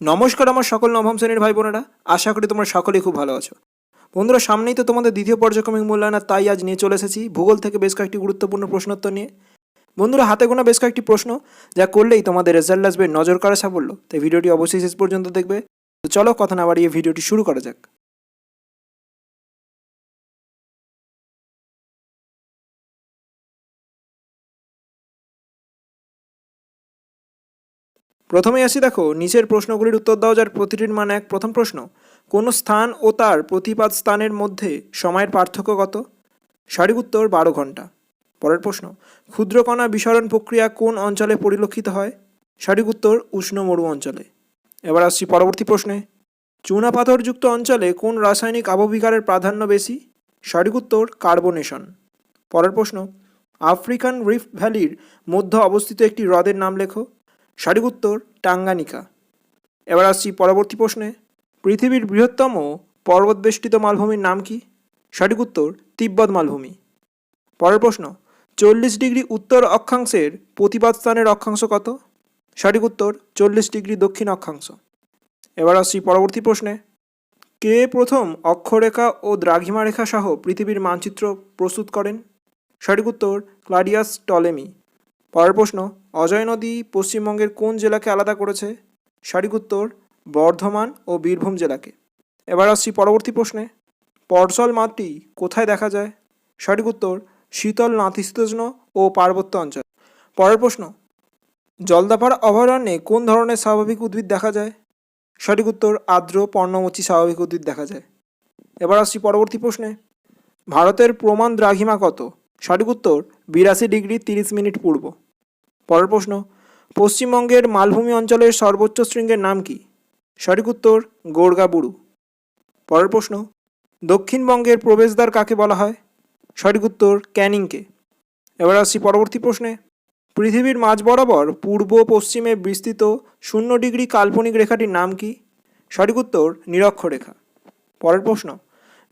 নমস্কার আমার সকল নবম শ্রেণির ভাই বোনেরা আশা করি তোমরা সকলেই খুব ভালো আছো। বন্ধুরা, সামনেই তো তোমাদের দ্বিতীয় পর্যায়ক্রমিক মূল্যায়ন, আর তাই আজ নিয়ে চলে এসেছি ভূগোল থেকে বেশ কয়েকটি গুরুত্বপূর্ণ প্রশ্নোত্তর নিয়ে। বন্ধুরা, হাতে গোনা বেশ কয়েকটি প্রশ্ন, যা করলেই তোমাদের রেজাল্ট আসবে নজর করা সাফল্য। তাই ভিডিওটি অবশ্যই শেষ পর্যন্ত দেখবে। তো চলো, কথা না বাড়িয়ে ভিডিওটি শুরু করা যাক। প্রথমেই আসি, দেখো, নিচের প্রশ্নগুলির উত্তর দাও, যার প্রতিটির মান এক। প্রথম প্রশ্ন, কোন স্থান ও তার প্রতিপাদ স্থানের মধ্যে সময়ের পার্থক্য কত? সঠিক উত্তর, বারো ঘণ্টা। পরের প্রশ্ন, ক্ষুদ্রকণা বিসরণ প্রক্রিয়া কোন অঞ্চলে পরিলক্ষিত হয়? সঠিক উত্তর, উষ্ণ মরু অঞ্চলে। এবার আসছি পরবর্তী প্রশ্নে, চুনা পাথরযুক্ত অঞ্চলে কোন রাসায়নিক আবহবিকারের প্রাধান্য বেশি? সঠিক উত্তর, কার্বনেশন। পরের প্রশ্ন, আফ্রিকান রিফ ভ্যালির মধ্যে অবস্থিত একটি হ্রদের নাম লেখো। সঠিক উত্তর টাঙ্গানিকা। এবার আসছি পরবর্তী প্রশ্নে। পৃথিবীর বৃহত্তম পর্বতবেষ্টিত মালভূমির নাম কি? সঠিক উত্তর, তিব্বত মালভূমি। পরের প্রশ্ন, চল্লিশ ডিগ্রি উত্তর অক্ষাংশের প্রতিবাদ স্থানের অক্ষাংশ কত? সঠিক উত্তর, চল্লিশ ডিগ্রি দক্ষিণ অক্ষাংশ। এবার আসছি পরবর্তী প্রশ্নে। কে প্রথম অক্ষরেখা ও দ্রাঘিমা রেখা সহ পৃথিবীর মানচিত্র প্রস্তুত করেন? সঠিক উত্তর, ক্লাডিয়াস টলেমি। পরের প্রশ্ন, অজয় নদী পশ্চিমবঙ্গের কোন জেলাকে আলাদা করেছে? সঠিক উত্তর, বর্ধমান ও বীরভূম জেলাকে। এবার আসছি পরবর্তী প্রশ্নে। পর্সল মাটি কোথায় দেখা যায়? সঠিক উত্তর, শীতল নাতিশীতোষ্ণ ও পার্বত্য অঞ্চল। পরের প্রশ্ন, জলদাপাড়া অভয়ারণ্যে কোন ধরনের স্বাভাবিক উদ্ভিদ দেখা যায়? সঠিক উত্তর, আর্দ্র পর্ণমোচী স্বাভাবিক উদ্ভিদ দেখা যায়। এবার আসছি পরবর্তী প্রশ্নে। ভারতের প্রমাণ দ্রাঘিমা কত? সঠিক উত্তর, বিরাশি ডিগ্রি তিরিশ মিনিট পূর্ব। পরের প্রশ্ন, পশ্চিমবঙ্গের মালভূমি অঞ্চলের সর্বোচ্চ শৃঙ্গের নাম কি? সঠিক উত্তর গোর্গাবুড়ু পরের প্রশ্ন, দক্ষিণবঙ্গের প্রবেশদ্বার কাকে বলা হয়? সঠিক উত্তর, ক্যানিংকে। এবার আসছি পরবর্তী প্রশ্নে। পৃথিবীর মাঝ বরাবর পূর্ব পশ্চিমে বিস্তৃত শূন্য ডিগ্রি কাল্পনিক রেখাটির নাম কি? সঠিক উত্তর, নিরক্ষরেখা। পরের প্রশ্ন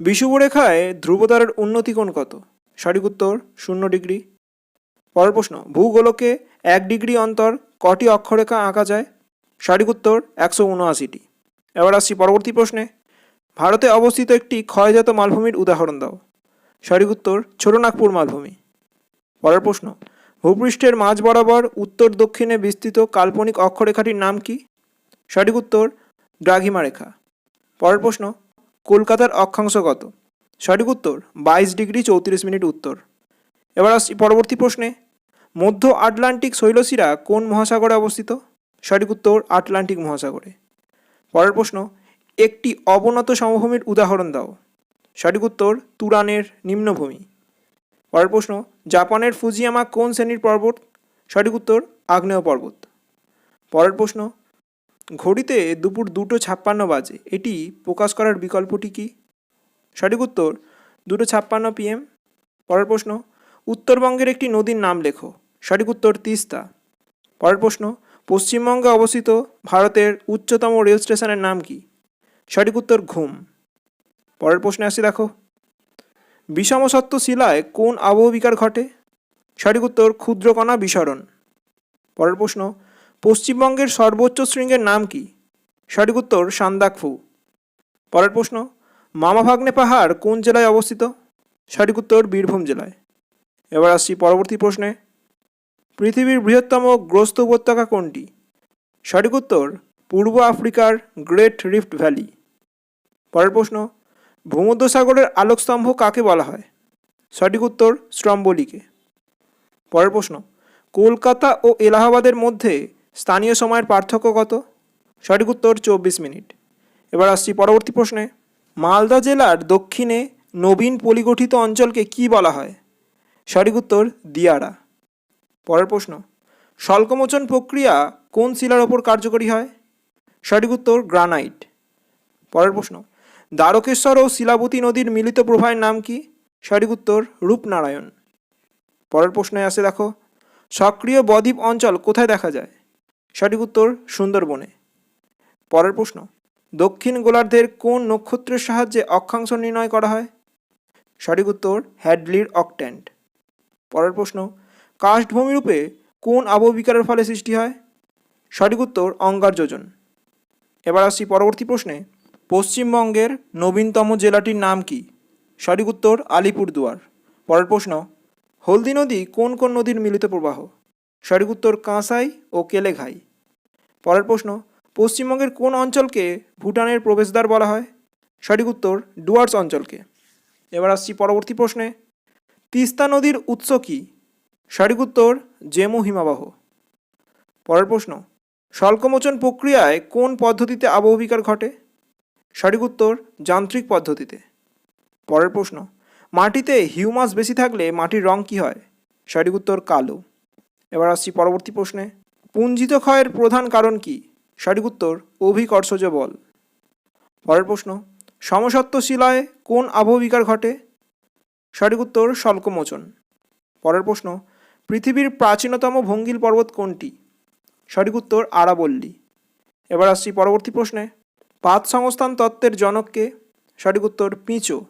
বিষুবরেখায় ধ্রুবতারার উন্নতি কোণ কত? সঠিক উত্তর শূন্য ডিগ্রি। পরের প্রশ্ন, ভূগোলকে এক ডিগ্রি অন্তর কটি অক্ষরেখা আঁকা যায়? সঠিক উত্তর একশো উনআশিটি। এবার আসছি পরবর্তী প্রশ্নে। ভারতে অবস্থিত একটি ক্ষয়জাত মালভূমির উদাহরণ দাও। সঠিক উত্তর ছোটনাগপুর মালভূমি। পরের প্রশ্ন, ভূপৃষ্ঠের মাঝ বরাবর উত্তর দক্ষিণে বিস্তৃত কাল্পনিক অক্ষরেখাটির নাম কি? সঠিক উত্তর দ্রাঘিমা রেখা পরের প্রশ্ন, কলকাতার অক্ষাংশ কত? সঠিক উত্তর, বাইশ ডিগ্রি চৌত্রিশ মিনিট উত্তর। এবার আসছি পরবর্তী প্রশ্নে। মধ্য আটলান্টিক শৈলশিরা কোন মহাসাগরে অবস্থিত? সঠিক উত্তর, আটলান্টিক মহাসাগরে। পরের প্রশ্ন, একটি অবনত সমভূমির উদাহরণ দাও। সঠিক উত্তর, তুরানের নিম্নভূমি। পরের প্রশ্ন, জাপানের ফুজিয়ামা কোন শ্রেণির পর্বত? সঠিক উত্তর, আগ্নেয় পর্বত। পরের প্রশ্ন, ঘড়িতে দুপুর দুটো ছাপ্পান্ন বাজে, এটি প্রকাশ করার বিকল্পটি কি? সঠিক উত্তর, দুটো ছাপ্পান্ন পিএম পরের প্রশ্ন, উত্তরবঙ্গের একটি নদীর নাম লেখো। সঠিক উত্তর, তিস্তা। পরের প্রশ্ন, পশ্চিমবঙ্গে অবস্থিত ভারতের উচ্চতম রেল স্টেশনের নাম কি? সঠিক উত্তর, ঘুম। পরের প্রশ্নে আসি দেখো বিষমসত্ব শিলায় কোন আবহবিকার ঘটে? সঠিক উত্তর, ক্ষুদ্রকণা বিসরণ। পরের প্রশ্ন, পশ্চিমবঙ্গের সর্বোচ্চ শৃঙ্গের নাম কি? সঠিক উত্তর, সান্দাকফু। পরের প্রশ্ন মামাভাগ্নে পাহাড় কোন জেলায় অবস্থিত? সঠিক উত্তর বীরভূম জেলায়। এবার আসছি পরবর্তী প্রশ্নে। পৃথিবীর বৃহত্তম গ্রস্ত উপত্যকা কোনটি? সঠিক উত্তর, পূর্ব আফ্রিকার গ্রেট রিফট ভ্যালি। পরের প্রশ্ন, ভূমধ্যসাগরের আলোকস্তম্ভ কাকে বলা হয়? সঠিক উত্তর স্ট্রম্বলিকে পরের প্রশ্ন, কলকাতা ও এলাহাবাদের মধ্যে স্থানীয় সময়ের পার্থক্য কত? সঠিক উত্তর, চব্বিশ মিনিট। এবার আসছি পরবর্তী প্রশ্নে। মালদা জেলার দক্ষিণে নবীন পলিগঠিত অঞ্চলকে কি বলা হয়? সঠিক উত্তর দিয়ারা পরের প্রশ্ন, স্বল্পমোচন প্রক্রিয়া কোন শিলার ওপর কার্যকরী হয়? সঠিক উত্তর, গ্রানাইট। পরের প্রশ্ন, দ্বারকেশ্বর ও শিলাবতী নদীর মিলিত প্রবাহের নাম কি? সঠিক উত্তর, রূপনারায়ণ। পরের প্রশ্নে আসে দেখো, সক্রিয় বদ্বীপ অঞ্চল কোথায় দেখা যায়? সঠিক উত্তর, সুন্দরবনে। পরের প্রশ্ন দক্ষিণ গোলার্ধের কোন নক্ষত্রের সাহায্যে অক্ষাংশ নির্ণয় করা হয়? সঠিক উত্তর, হ্যাডলির অকট্যান্ট পরের প্রশ্ন কাষ্ঠভূমিরূপে কোন আবহবিকারের ফলে সৃষ্টি হয়? সঠিক উত্তর অঙ্গার যোজন এবার আসছি পরবর্তী প্রশ্নে, পশ্চিমবঙ্গের নবীনতম জেলাটির নাম কি? সঠিক উত্তর, আলিপুরদুয়ার। পরের প্রশ্ন, হলদি নদী কোন কোন নদীর মিলিত প্রবাহ? সঠিক উত্তর, কাঁসাই ও কেলেঘাই। পরের প্রশ্ন পশ্চিমবঙ্গের কোন অঞ্চলকে ভুটানের প্রবেশদ্বার বলা হয়? সঠিক উত্তর, ডুয়ার্স অঞ্চলকে। এবার আসছি পরবর্তী প্রশ্নে। তিস্তা নদীর উৎস কী? সঠিক উত্তর, জেমু হিমাবাহ। পরের প্রশ্ন স্বল্পমোচন প্রক্রিয়ায় কোন পদ্ধতিতে আবহবিকার ঘটে? সঠিক উত্তর, যান্ত্রিক পদ্ধতিতে। পরের প্রশ্ন, মাটিতে হিউমাস বেশি থাকলে মাটির রং কী হয়? সঠিক উত্তর, কালো। এবার আসছি পরবর্তী প্রশ্নে, পুঞ্জিত ক্ষয়ের প্রধান কারণ কি? সঠিক উত্তর, অভিকর্ষজ বল। পরের প্রশ্ন সমসত্ব শিলায় কোন আবহবিকার ঘটে? সঠিক উত্তর, স্বল্পমোচন। পরের প্রশ্ন, পৃথিবীর প্রাচীনতম ভঙ্গিল পর্বত কোনটি? সঠিক উত্তর, আরাবল্লী। এবার আসছি পরবর্তী প্রশ্নে, পাত সংস্থান তত্ত্বের জনককে সঠিক উত্তর, পিঁচো।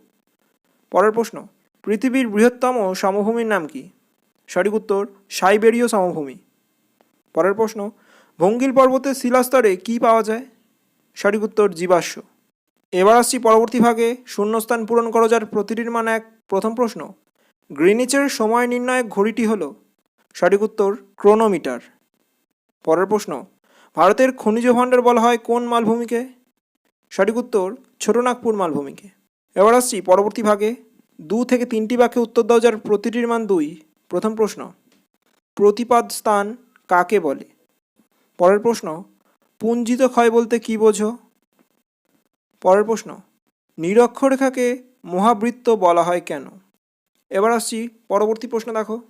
পরের প্রশ্ন, পৃথিবীর বৃহত্তম সমভূমির নাম কি? সঠিক উত্তর, সাইবেরীয় সমভূমি। পরের প্রশ্ন ভঙ্গিল পর্বতের শিলাস্তরে কী পাওয়া যায়? সঠিক উত্তর, জীবাশ্ম। এবার আসছি পরবর্তী ভাগে। শূন্যস্থান পূরণ করো যার প্রতিটির মান এক। প্রথম প্রশ্ন, গ্রিনিচের সময় নির্ণায়ক ঘড়িটি হল? সঠিক উত্তর, ক্রোনোমিটার। পরের প্রশ্ন, ভারতের খনিজ ভাণ্ডার বলা হয় কোন মালভূমিকে? সঠিক উত্তর, ছোটনাগপুর মালভূমিকে। এবার আসছি পরবর্তী ভাগে। দু থেকে তিনটি বাক্যে উত্তর দাও যার প্রতিটির মান দুই। প্রথম প্রশ্ন প্রতিপাদ স্থান কাকে বলে? পরের প্রশ্ন, পুঞ্জিত ক্ষয় বলতে কী বোঝো? পরের প্রশ্ন, নিরক্ষরেখাকে মহাবৃত্ত বলা হয় কেন? এবার আসছি পরবর্তী প্রশ্ন দেখো।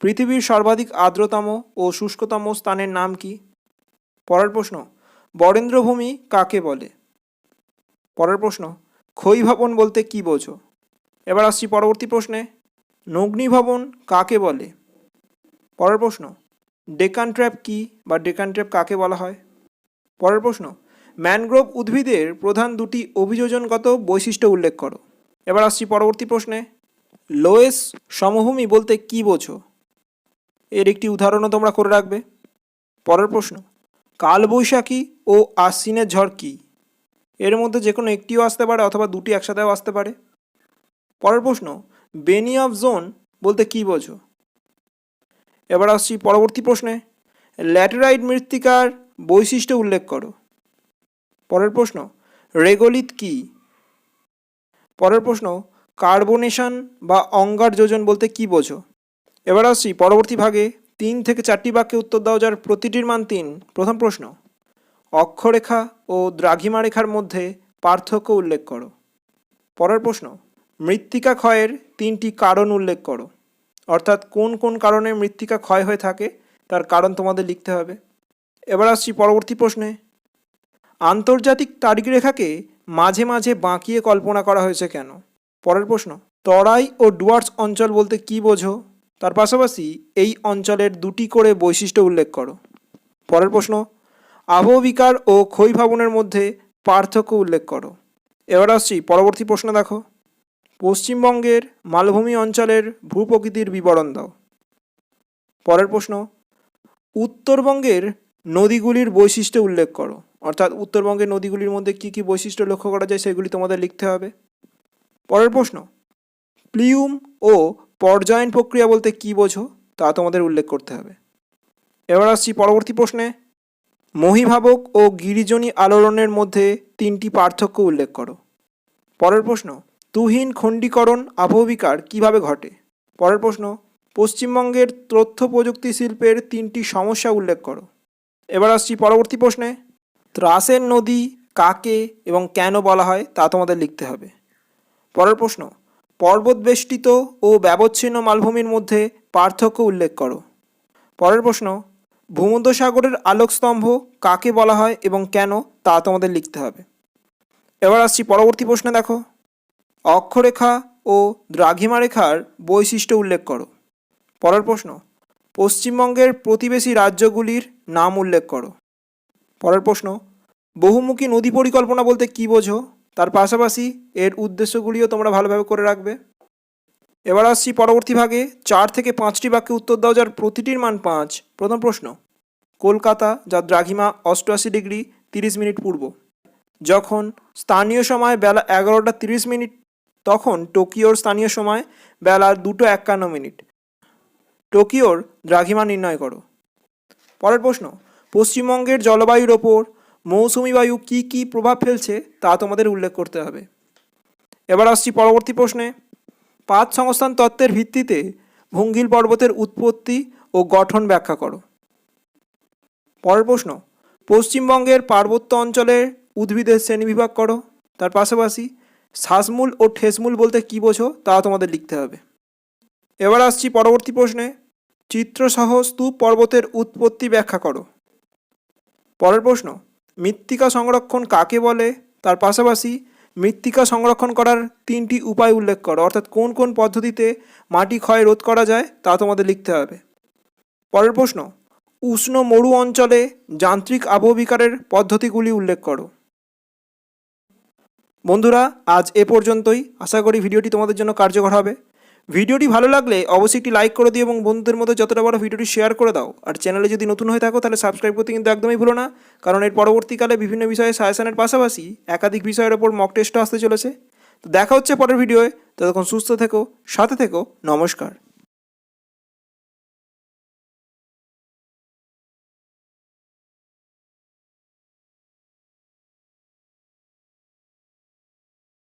পৃথিবীর সর্বাধিক আর্দ্রতম ও শুষ্কতম স্থানের নাম কি? পরের প্রশ্ন, বরেন্দ্রভূমি কাকে বলে? পরের প্রশ্ন ক্ষয়ী ভবন বলতে কী বোঝো? এবার আসছি পরবর্তী প্রশ্নে নগ্নি ভবন কাকে বলে? পরের প্রশ্ন ডেকান ট্র্যাপ কী বা ডেকান ট্র্যাপ কাকে বলা হয়? পরের প্রশ্ন, ম্যানগ্রোভ উদ্ভিদের প্রধান দুটি অভিযোজনগত বৈশিষ্ট্য উল্লেখ করো। এবার আসছি পরবর্তী প্রশ্নে। লোয়েস সমভূমি বলতে কী বোঝো? এর একটি উদাহরণও তোমরা করে রাখবে। পরের প্রশ্ন, কালবৈশাখী ও আশ্বিনের ঝড় কী? এর মধ্যে যে কোনো একটিও আসতে পারে অথবা দুটি একসাথেও আসতে পারে। পরের প্রশ্ন বেনি অফ জোন বলতে কী বোঝো? এবার আসছি পরবর্তী প্রশ্নে। ল্যাটেরাইট মৃত্তিকার বৈশিষ্ট্য উল্লেখ করো। পরের প্রশ্ন, রেগোলিত কি? পরের প্রশ্ন, কার্বনেশন বা অঙ্গার যোজন বলতে কি বোঝো? এবার আসছি পরবর্তী ভাগে, তিন থেকে চারটি বাক্যে উত্তর দাও যার প্রতিটির মান তিন। প্রথম প্রশ্ন, অক্ষরেখা ও দ্রাঘিমা রেখার মধ্যে পার্থক্য উল্লেখ করো। পরের প্রশ্ন, মৃত্তিকা ক্ষয়ের তিনটি কারণ উল্লেখ করো। অর্থাৎ কোন কোন কারণে মৃত্তিকা ক্ষয় হয়ে থাকে, তার কারণ তোমাদের লিখতে হবে। এবার আসছি পরবর্তী প্রশ্নে। আন্তর্জাতিক তারিখ রেখাকে মাঝে মাঝে বাঁকিয়ে কল্পনা করা হয়েছে কেন? পরের প্রশ্ন, তরাই ও ডুয়ার্স অঞ্চল বলতে কী বোঝো? তার পাশাপাশি এই অঞ্চলের দুটি করে বৈশিষ্ট্য উল্লেখ করো। পরের প্রশ্ন, আবহবিকার ও ক্ষয় ভবনের মধ্যে পার্থক্য উল্লেখ করো। এবার আসছি পরবর্তী প্রশ্ন দেখো। পশ্চিমবঙ্গের মালভূমি অঞ্চলের ভূপ্রকৃতির বিবরণ দাও। পরের প্রশ্ন, উত্তরবঙ্গের নদীগুলির বৈশিষ্ট্য উল্লেখ করো। অর্থাৎ উত্তরবঙ্গের নদীগুলির মধ্যে কী কী বৈশিষ্ট্য লক্ষ্য করা যায় সেগুলি তোমাদের লিখতে হবে। পরের প্রশ্ন, প্লিউম ও পর্যায়ন প্রক্রিয়া বলতে কী বোঝো তা তোমাদের উল্লেখ করতে হবে। এবার আসছি পরবর্তী প্রশ্নে, মহিভাবক ও গিরিজনী আলোড়নের মধ্যে তিনটি পার্থক্য উল্লেখ করো। পরের প্রশ্ন তুহিন খণ্ডীকরণ আবহবিকার কীভাবে ঘটে? পরের প্রশ্ন, পশ্চিমবঙ্গের তথ্য প্রযুক্তি শিল্পের তিনটি সমস্যা উল্লেখ করো। এবার আসছি পরবর্তী প্রশ্নে, ত্রাসের নদী কাকে এবং কেন বলা হয় তা তোমাদের লিখতে হবে। পরের প্রশ্ন, পর্বতবেষ্টিত ও ব্যবচ্ছিন্ন মালভূমির মধ্যে পার্থক্য উল্লেখ করো। পরের প্রশ্ন, ভূমধ্যসাগরের আলোকস্তম্ভ কাকে বলা হয় এবং কেন তা তোমাদের লিখতে হবে। এবার আসছি পরবর্তী প্রশ্নে দেখো অক্ষরেখা ও দ্রাঘিমা রেখার বৈশিষ্ট্য উল্লেখ করো। পরের প্রশ্ন, পশ্চিমবঙ্গের প্রতিবেশী রাজ্যগুলির নাম উল্লেখ করো। পরের প্রশ্ন, বহুমুখী নদী পরিকল্পনা বলতে কী বোঝো? তার পাশাপাশি এর উদ্দেশ্যগুলিও তোমরা ভালোভাবে করে রাখবে। এবার আসছি পরবর্তী ভাগে, চার থেকে পাঁচটি বাক্যে উত্তর দাও, যার প্রতিটির মান পাঁচ। প্রথম প্রশ্ন, কলকাতা যার দ্রাঘিমা অষ্টআশি ডিগ্রি তিরিশ মিনিট পূর্ব। যখন স্থানীয় সময় বেলা এগারোটা তিরিশ মিনিট তখন টোকিওর স্থানীয় সময় বেলা দুটো একান্ন মিনিট। টোকিওর দ্রাঘিমা নির্ণয় করো। পরের প্রশ্ন, পশ্চিমবঙ্গের জলবায়ুর ওপর মৌসুমি বায়ু কী কী প্রভাব ফেলছে তা তোমাদের উল্লেখ করতে হবে। এবার আসছি পরবর্তী প্রশ্নে। পাঁচ সংস্থান তত্ত্বের ভিত্তিতে ভঙ্গিল পর্বতের উৎপত্তি ও গঠন ব্যাখ্যা করো। পরের প্রশ্ন, পশ্চিমবঙ্গের পার্বত্য অঞ্চলের উদ্ভিদের শ্রেণীবিভাগ করো। তার পাশাপাশি শ্বাসমূল ও ঠেসমূল বলতে কী বোঝো তা তোমাদের লিখতে হবে। এবার আসছি পরবর্তী প্রশ্নে। চিত্রসহ স্তূপ পর্বতের উৎপত্তি ব্যাখ্যা করো। পরের প্রশ্ন, মৃত্তিকা সংরক্ষণ কাকে বলে? তার পাশাপাশি মৃত্তিকা সংরক্ষণ করার তিনটি উপায় উল্লেখ করো, অর্থাৎ কোন কোন পদ্ধতিতে মাটি ক্ষয় রোধ করা যায় তা তোমাদের লিখতে হবে। পরের প্রশ্ন, উষ্ণ মরু অঞ্চলে যান্ত্রিক আবহবিকারের পদ্ধতিগুলি উল্লেখ করো। বন্ধুরা, আজ এ পর্যন্তই। আশা করি ভিডিওটি তোমাদের জন্য কার্যকর হবে। ভিডিওটি ভালো লাগলে অবশ্যই একটি লাইক করে দিও এবং বন্ধুদের মধ্যে যতটা বড় ভিডিওটি শেয়ার করে দাও। আর চ্যানেলে যদি নতুন হয়ে থাকো, তাহলে সাবস্ক্রাইব করতে কিন্তু একদমই ভুলো না। কারণ এর পরবর্তীকালে বিভিন্ন বিষয়ে সাজেশনের পাশাপাশি একাধিক বিষয়ের ওপর মক টেস্টও আসতে চলেছে। তো দেখা হচ্ছে পরের ভিডিওয়ে ততক্ষণ সুস্থ থেকো, সাথে থেকো। নমস্কার।